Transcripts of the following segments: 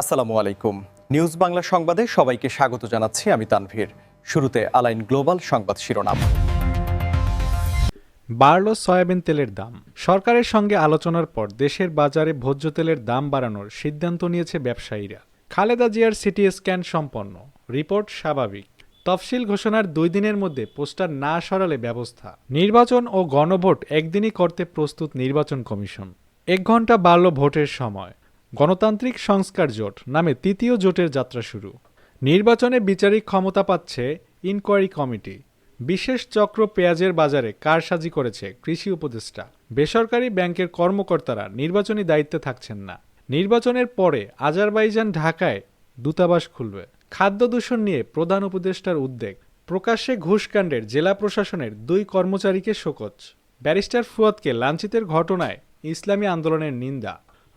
আসসালামু আলাইকুম। নিউজ বাংলা সংবাদে সবাইকে স্বাগত জানাচ্ছি আমি তানভীর। শুরুতে আলাইন গ্লোবাল সংবাদ শিরোনাম। বাড়ল সয়াবিন তেলের দাম। সরকারের সঙ্গে আলোচনার পর দেশের বাজারে ভোজ্য তেলের দাম বাড়ানোর সিদ্ধান্ত নিয়েছে ব্যবসায়ীরা। খালেদা জিয়ার সিটি স্ক্যান সম্পন্ন। রিপোর্ট স্বাভাবিক। তফসিল ঘোষণার দুই দিনের মধ্যে পোস্টার না সরালে ব্যবস্থা। নির্বাচন ও গণভোট একদিনই করতে প্রস্তুত নির্বাচন কমিশন। এক ঘণ্টা বাড়ল ভোটের সময়। গণতান্ত্রিক সংস্কার জোট নামে তৃতীয় জোটের যাত্রা শুরু। নির্বাচনে বিচারিক ক্ষমতা পাচ্ছে ইনকোয়ারি কমিটি। বিশেষ চক্র পেঁয়াজের বাজারে কারসাজি করেছে কৃষি উপদেষ্টা। বেসরকারি ব্যাংকের কর্মকর্তারা নির্বাচনী দায়িত্বে থাকছেন না। নির্বাচনের পরে আজারবাইজান ঢাকায় দূতাবাস খুলবে। খাদ্য দূষণ নিয়ে প্রধান উপদেষ্টার উদ্বেগ। প্রকাশ্যে ঘুষকাণ্ডের জেলা প্রশাসনের দুই কর্মচারীকে শোকজ। ব্যারিস্টার ফুয়াদকে লাঞ্ছিতের ঘটনায় ইসলামী আন্দোলনের নিন্দা।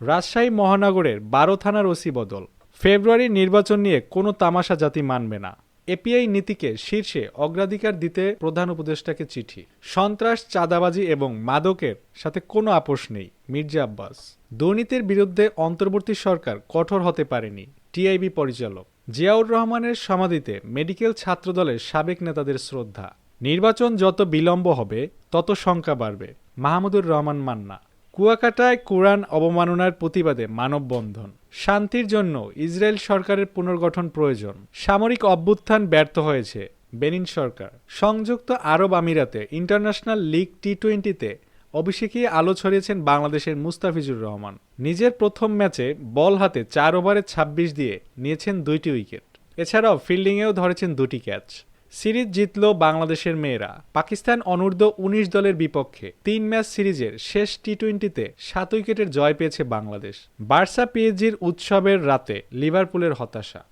রাজশাহী মহানগরের বারো থানার ওসি বদল। ফেব্রুয়ারি নির্বাচন নিয়ে কোনো তামাশা জাতি মানবে না। এপিআই নীতিকে শীর্ষে অগ্রাধিকার দিতে প্রধান উপদেষ্টাকে চিঠি। সন্ত্রাস, চাঁদাবাজি এবং মাদকের সাথে কোনো আপোষ নেই, মির্জা আব্বাস। দুর্নীতির বিরুদ্ধে অন্তর্বর্তী সরকার কঠোর হতে পারেনি, টিআইবি পরিচালক। জিয়াউর রহমানের সমাধিতে মেডিকেল ছাত্রদলের সাবেক নেতাদের শ্রদ্ধা। নির্বাচন যত বিলম্ব হবে, তত সংখ্যা বাড়বে, মাহমুদুর রহমান মান্না। কুয়াকাটায় কোরআন অবমাননার প্রতিবাদে মানববন্ধন। শান্তির জন্য ইসরায়েল সরকারের পুনর্গঠন প্রয়োজন। সামরিক অভ্যুত্থান ব্যর্থ হয়েছে বেনিন সরকার। সংযুক্ত আরব আমিরাতে ইন্টারন্যাশনাল লিগ টি টোয়েন্টিতে অভিষেকেই আলো ছড়িয়েছেন বাংলাদেশের মুস্তাফিজুর রহমান। নিজের প্রথম ম্যাচে বল হাতে চার ওভারে ২৬ দিয়ে নিয়েছেন দুইটি উইকেট। এছাড়াও ফিল্ডিংয়েও ধরেছেন দুটি ক্যাচ। সিরিজ জিতল বাংলাদেশের মেয়েরা। পাকিস্তান অনূর্ধ্ব উনিশ দলের বিপক্ষে তিন ম্যাচ সিরিজের শেষ টি টোয়েন্টিতে সাত উইকেটের জয় পেয়েছে বাংলাদেশ। বার্সা পিএজির উৎসবের রাতে লিভারপুলের হতাশা।